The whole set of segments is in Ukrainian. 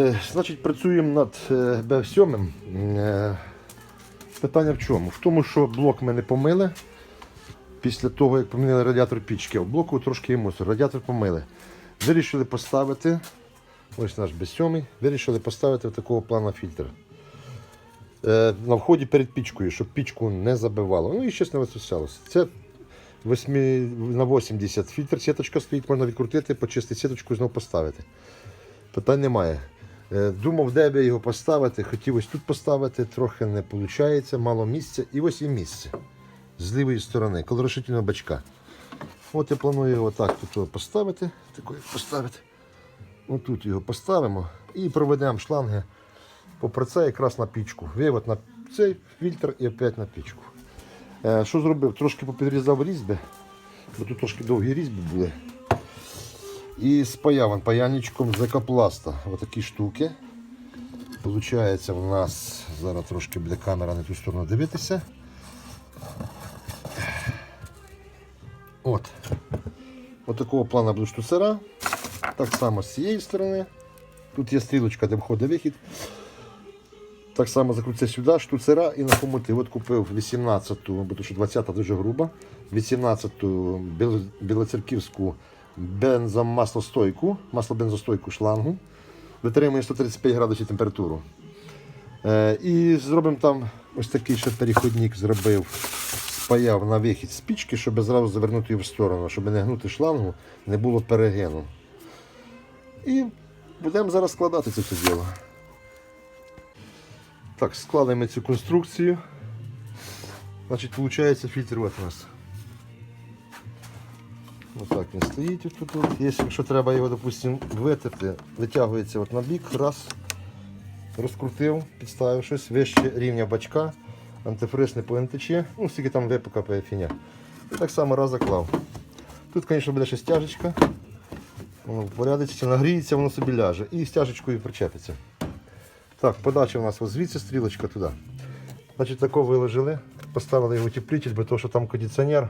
Е, Значить, працюємо над е, Б7. Е, Питання в чому? В тому, що блок ми не помили. Після того, як поміняли радіатор пічки, в блоку трошки є мусор. Радіатор помили. Вирішили поставити, ось наш Б7, вирішили поставити в такого плана фільтр. Е, на вході перед пічкою, щоб пічку не забивало. Ну і щось не висосалося. Це 8 на 80 фільтр, сіточка стоїть, можна відкрутити, почистити сіточку і знову поставити. Питань немає. Е, Думав, де би його поставити. Хотів ось тут поставити, трохи не виходить, мало місця. І ось є місце з лівої сторони, коло решетільного бачка. От я планую його так тут поставити. Такою поставити. Отут його поставимо і проведемо шланги попри це якраз на пічку. Вивод на цей фільтр і опять на пічку. Е, що зробив? Трошки попідрізав різьби, бо тут трошки довгі різьби були. І спаяв паяльничком з екопласта. Отакі штуки. Получається у нас, зараз трошки буде камера на ту сторону дивитися. От. От такого плану будуть штуцера. Так само з цієї сторони. Тут є стрілочка, де входить вихід. Так само закрутиться сюди, штуцера і на хомути. От купив 18-ту, бо тому 20-та дуже груба. 18-ту біл- білоцерківську бензомаслостойку, маслобензостойку шлангу. Витримує 135 градусів температуру. Е, і зробимо там ось такий ще переходник зробив, спаяв на вихід з пічки, щоб зразу завернути її в сторону, щоб не гнути шлангу, не було перегину. І будемо зараз складати це все діло. Так, складаємо цю конструкцію. Значить, виходить фільтр у нас. Отак він стоїть от тут. Якщо, треба його, допустимо, витерти, витягується от на бік, раз, розкрутив, підставив щось вище рівня бачка, антифриз не повинен тече, ну скільки там випукапає фіня. Так само раз заклав. Тут, звісно, буде ще стяжечка. Воно впорядиться, нагріється, воно собі ляже. І стяжечкою причепиться. Так, подача у нас ось звідси стрілочка туди. Значить, тако виложили, поставили його утеплитель, бо того, що там кондиціонер,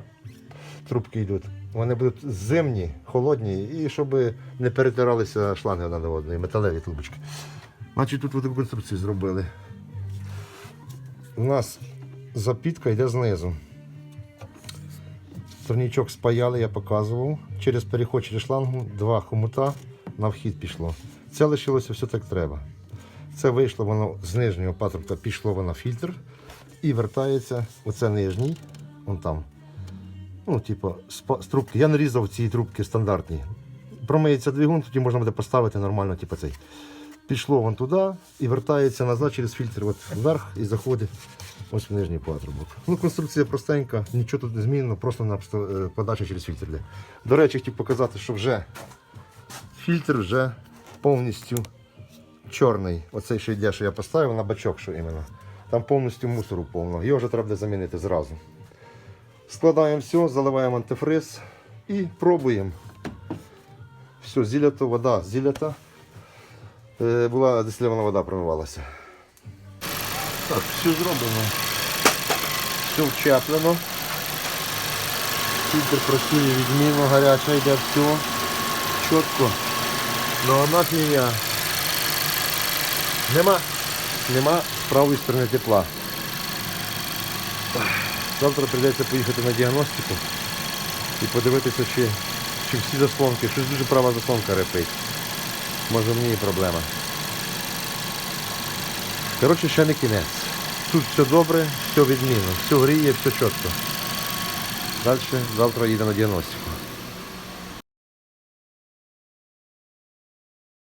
трубки йдуть. Вони будуть зимні, холодні, і щоб не перетиралися шланги до одної, металеві трубочки. Значить, тут таку конструкцію зробили. У нас запітка йде знизу. Турнічок спаяли, я показував. Через переход через шлангу два хомута на вхід пішло. Це лишилося все так треба. Це вийшло воно з нижнього патрубка, пішло воно фільтр і вертається оце нижній, вон там. Ну, типу, з трубки. Я нарізав ці трубки стандартні. Промиється двигун, тоді можна буде поставити нормально, типу цей. Пішло вон туди і вертається назад через фільтр от вверх і заходить ось в нижній патрубок. Ну, конструкція простенька, нічого тут не змінено, просто на е, подача через фільтр. До речі, хотів показати, що вже фільтр вже повністю чорний. Оцей, що йде, що я поставив на бачок, що іменно. Там повністю мусору повно. Його вже треба замінити зразу. Складаємо все, заливаємо антифриз і пробуємо. Все, зілято, вода зілята. Е, Була дистильована вода промивалася. Так, все зроблено. Все вчеплено. Фільтр працює відмінно, гаряче йде все. Чітко. Ну однак не. Нема. Нема правої сторони тепла. Завтра прийдеться поїхати на діагностику і подивитися, чи, чи всі заслонки, щось дуже права заслонка репить. Може в ній проблема. Коротше, ще не кінець. Тут все добре, все відмінно, все гріє, все чітко. Далі завтра їде на діагностику.